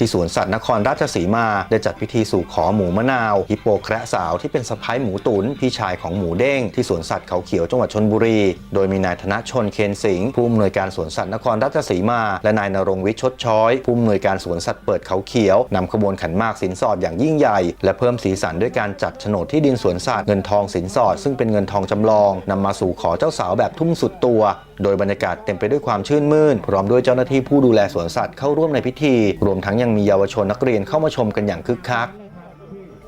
ที่สวนสัตว์นครราชสีมา ได้จัดพิธีสู่ขอหมูมะนาว ฮิปโปแคระสาวที่เป็นสะพ้ายหมูตุนพี่ชายของหมูเด้งที่สวนสัตว์เขาเขียวจังหวัดชนบุรี โดยมีนายธนชนเคนสิงห์ผู้อำนวยการสวนสัตว์นครราชสีมา และนายนรงวิทย์ชดช้อยผู้อำนวยการสวนสัตว์เปิดเขาเขียวนำขบวนขันมากสินสอดอย่างยิ่งใหญ่ และเพิ่มสีสันด้วยการจัดโฉนดที่ดินสวนสัตว์เงินทองสินสอด ซึ่งเป็นเงินทองจำลองนำมาสู่ขอเจ้าสาวแบบทุ่มสุดตัว โดยบรรยากาศเต็มไปด้วยความชื่นมื่น พร้อมด้วยเจ้าหน้าที่ผู้ดูแลสวนสัตว์เข้าร่วมในพิธี รวมทั้งยังมีเยาวชนนักเรียนเข้ามาชมกันอย่างคึกคัก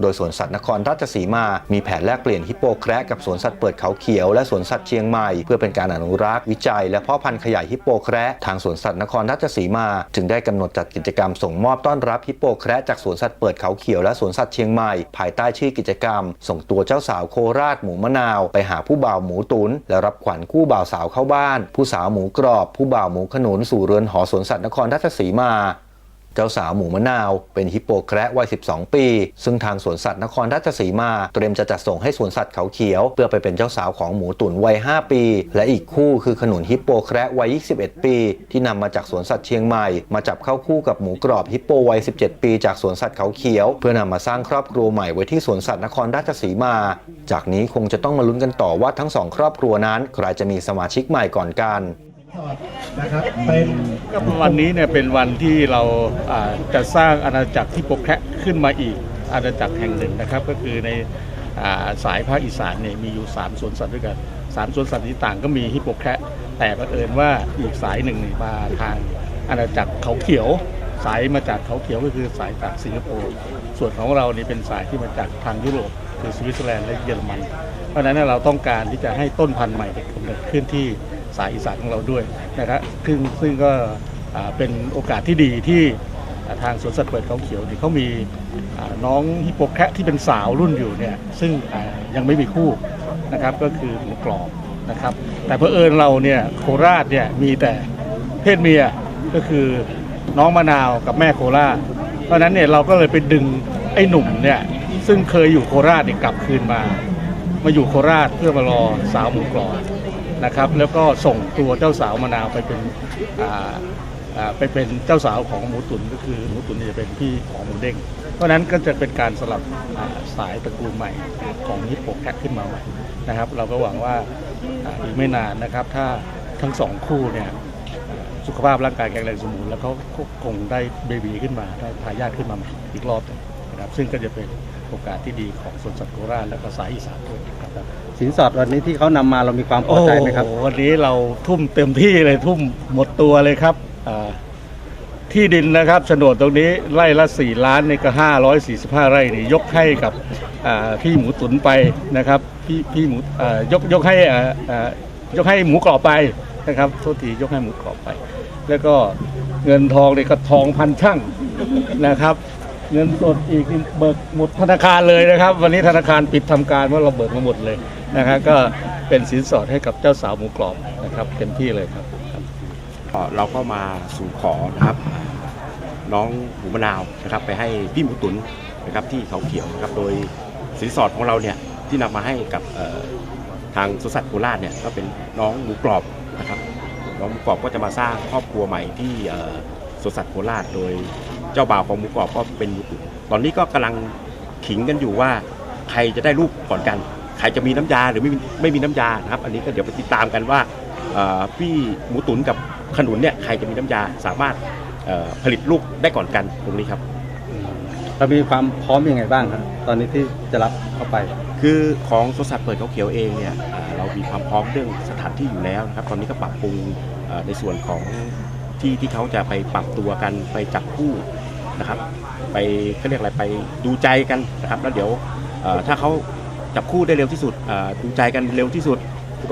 โดยสวนสัตว์นครราชสีมา มีแผนแลกเปลี่ยนฮิปโปแคระกับสวนสัตว์เปิดเขาเขียวและสวนสัตว์เชียงใหม่ เพื่อเป็นการอนุรักษ์วิจัยและเพาะพันธุ์ขยายฮิปโปแคระทางสวนสัตว์นครราชสีมา จึงได้กำหนดจัดกิจกรรมส่งมอบต้อนรับฮิปโปแคระจากสวนสัตว์เปิดเขาเขียวและสวนสัตว์เชียงใหม่ ภายใต้ชื่อกิจกรรม ส่งตัวเจ้าสาวโคราชหมูมะนาว ไปหาผู้บ่าวหมูตุนและรับขวัญคู่บ่าวสาวเข้าบ้าน ผู้สาวหมูกรอบ ผู้บ่าวหมูขนุนสู่เรือนหอสวนสัตว์นครราชสีมา เจ้าสาวหมูมะนาว เป็นฮิปโปแคระวัย 12 ปี ซึ่งทางสวนสัตว์นครราชสีมา เตรียมจะจัดส่งให้สวนสัตว์เขาเขียว เพื่อไปเป็นเจ้าสาวของหมูตุ๋นวัย 5 ปี และอีกคู่คือขนุนฮิปโปแคระวัย 21 ปี ที่นำมาจากสวนสัตว์เชียงใหม่ มาจับเข้าคู่กับหมูกรอบฮิปโปวัย 17 ปี จากสวนสัตว์เขาเขียว เพื่อนำมาสร้างครอบครัวใหม่ไว้ที่สวนสัตว์นครราชสีมา จากนี้คงจะต้องมาลุ้นกันต่อว่าทั้งสองครอบครัวนั้นใครจะมีสมาชิกใหม่ก่อนกัน นะครับเป็นวันนี้เนี่ยเป็นวันที่เราจะสร้างอาณาจักรที่โปแคระขึ้นมาอีกอาณาจักรแห่งหนึ่งนะครับ ก็คือในอสายภาคอีสานเนี่ยมีอยู่3สวนสัตว์ด้วยกันสามสวนสัตว์ที่ต่างก็มีฮิปโปแคระแต่บังเอิญว่าอีกสายหนึ่งมาทางอาณาจักรเขาเขียว สายมาจากเขาเขียวก็คือสายจากสิงคโปร์ส่วนของเรานี่เป็นสายที่มาจากทางยุโรปคือสวิตเซอร์แลนด์และเยอรมัน เพราะฉะนั้นเราต้องการที่จะให้ต้นพันธุ์ใหม่เกิดขึ้นที่ สายอีสานของเราด้วยนะครับซึ่งซึ่งก็เป็นโอกาสที่ดีที่ทางสวนสัตว์เปิดเขาเขียวเนี่ยเขามีน้องฮิปโปแคะที่เป็นสาวรุ่นอยู่เนี่ยซึ่งยังไม่มีคู่นะครับก็คือหมูกรอบนะครับแต่เพอเอิญเราเนี่ยโคราชเนี่ยมีแต่เพศเมียก็คือน้องมะนาวกับแม่โคราช เพราะฉะนั้นเนี่ยเราก็เลยไปดึงไอ้หนุ่มเนี่ยซึ่งเคยอยู่โคราชเนี่ยกลับคืนมา มาอยู่โคราชเพื่อมารอสาวหมูกรอบ นะครับ แล้วก็ส่งตัวเจ้าสาวมะนาวไปเป็นไปเป็นเจ้าสาวของหมูตุนก็คือหมูตุนจะเป็นพี่ของหมูเด้ง เพราะนั้นก็จะเป็นการสลับสายตระกูลใหม่ของฮิปโปแคทขึ้นมาใหม่นะครับ เราก็หวังว่าอีกไม่นานนะครับ ถ้าทั้งสองคู่เนี่ยสุขภาพร่างกายแข็งแรงสมบูรณ์แล้วเขาคงได้เบบีขึ้นมาได้ทายาทขึ้นมาใหม่อีกรอบนึง นะครับซึ่งก็จะเป็นโอกาสที่ดีของสวนสัตว์โคราชและก็สายอีสานด้วยนะครับสินสอดวันนี้ที่เขานำมาเรามีความพอใจไหมครับ โอ้โวันนี้เราทุ่มเต็มที่เลยทุ่มหมดตัวเลยครับอ่าที่ดินนะครับโฉนดตรงนี้ไร่ละ4ล้านนี่ก็ 545 ไร่นี่ยกให้กับอ่าพี่หมูตุนไปนะครับพี่พี่หมูอ่ายกยกให้อ่าอ่ายกให้หมูกรอบไปนะครับโทษทียกให้หมูกรอบไป แล้วก็เงินทองนี่ก็ทองพันช่างนะครับ เงินสดอีกเบิกหมดธนาคารเลยนะครับ วันนี้ธนาคารปิดทำการเพราะเราเบิกมาหมดเลยนะครับก็เป็นสินสอดให้กับเจ้าสาวหมูกรอบนะครับเต็มที่เลยครับ เราก็มาสู่ขอนะครับ น้องหมูมะนาวนะครับ ไปให้พี่หมูตุนนะครับที่เขาเขียวนะครับโดยสินสอดของเราเนี่ยที่นำมาให้กับทางสวนสัตว์โคราชเนี่ยก็เป็นน้องหมูกรอบนะครับน้องหมูกรอบก็จะมาสร้างครอบครัวใหม่ที่สวนสัตว์โคราชโดย เจ้าบ่าวของหมูกรอบก็เป็นหมูตุนตอนนี้ก็กำลังขิงกันอยู่ว่า ใครจะได้ลูกก่อนกัน ใครจะมีน้ำยาหรือไม่มีไม่มีน้ำยานะครับ อันนี้ก็เดี๋ยวไปติดตามกันว่าเอ่อพี่หมูตุนกับขนุนเนี่ยใครจะมีน้ำยาสามารถเอ่อผลิตลูกได้ก่อนกันตรงนี้ครับเรามีความพร้อมยังไงบ้างครับตอนนี้ที่จะรับเข้าไป คือของสวนสัตว์เปิดเขาเขียวเองเนี่ยอ่าเรามีความพร้อมเรื่องสถานที่อยู่แล้วนะครับ ตอนนี้ก็ปรับปรุงเอ่อในส่วนของที่ที่เขาจะไปปรับตัวกันไปจับคู่ นะครับ ไปเขาเรียกอะไรไปดูใจกันนะครับ แล้วเดี๋ยวเอ่อถ้าเขาจับคู่ได้เร็วที่สุดเอ่อดูใจกันเร็วที่สุด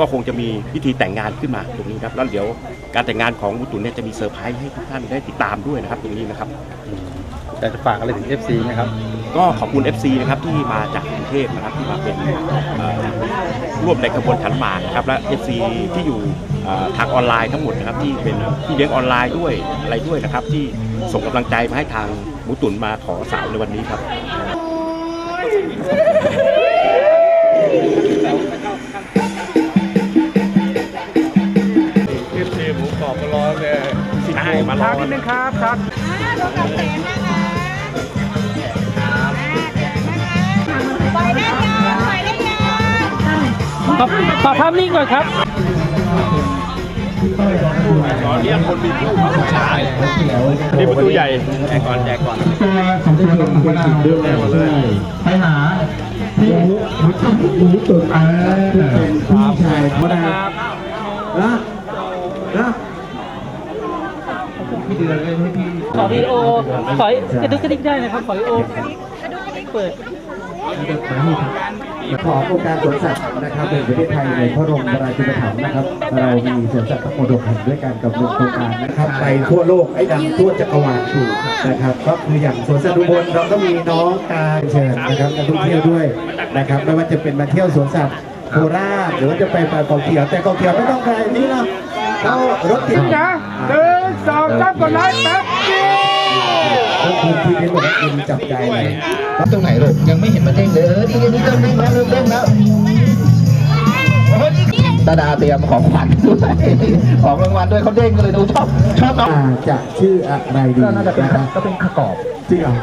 ก็คงจะมีพิธีแต่งงานขึ้นมาตรงนี้ครับแล้วเดี๋ยวการแต่งงานของมุตุนเนี่ยจะมีเซอร์ไพรส์ให้ทุกท่านได้ติดตามด้วยนะครับ ตรงนี้นะครับแต่จะฝากอะไรถึง FC ไหมครับ ก็ขอบคุณ FC นะครับที่มาจากกรุงเทพนะครับที่มาเป็นเอ่อร่วมในกระบวนขันหมากนะครับและ FC ที่อยู่เอ่อ ทางออนไลน์ทั้งหมดนะครับที่เป็นที่เลี้ยงออนไลน์ด้วยอะไรด้วยนะครับ ที่ส่งกำลังใจมาให้ทางหมูตุนมาขอสาวในวันนี้ครับคลิปทีหมูกรอบมารอเนี่ยสิบโมงได้มารอช้านิดนึงครับครับอ่าขอขอภาพนิ่งก่อนครับ นี่ประตูใหญ่ตัวสำคัญด้วยเลยไปหาพี่หมูหมูตุ๋นเออพี่ชายเขาได้นะนะพี่เดือนเล่นให้พี่ขอวีโอขอกระดึกกระดิกได้นะครับขอวีดีโอเปิด ขอโครงการสวนสัตว์นะครับในประเทศไทยในพระบรมราชูปถัมภ์นะครับ เรามีสวนสัตว์ทั้งหมด6แห่งด้วยกันกับหนึ่งโครงการนะครับไปทั่วโลกไอ้ดังทั่วจักรวาลถูกนะครับ ก็คืออย่างสวนสัตว์อุบลเราก็มีน้องการเชิญนะครับนักท่องเที่ยวด้วยนะครับไม่ว่าจะเป็นมาเที่ยวสวนสัตว์โคราชหรือว่าจะไปปลาเกาเขียวแต่เกาเขียวไม่ต้องไปนี่นะเข้ารถติดนะหนึ่งสองสามกดไลค์แป๊บ เดียวคุณที่เป็นบอกว่าอินจับใจเลยตรงไหนลูกยังไม่เห็นมันเด้งเลยเออนี่นี่เริ่มเด้งแล้วเริ่มเด้งแล้วตาดาเตรียมของขวัญด้วยของรางวัลด้วยเขาเด้งกันเลยดูชอบชอบน้องอ่าจะชื่ออะไรดีก็น่าจะเป็นนะครับก็เป็นขกอบจริงเหรอ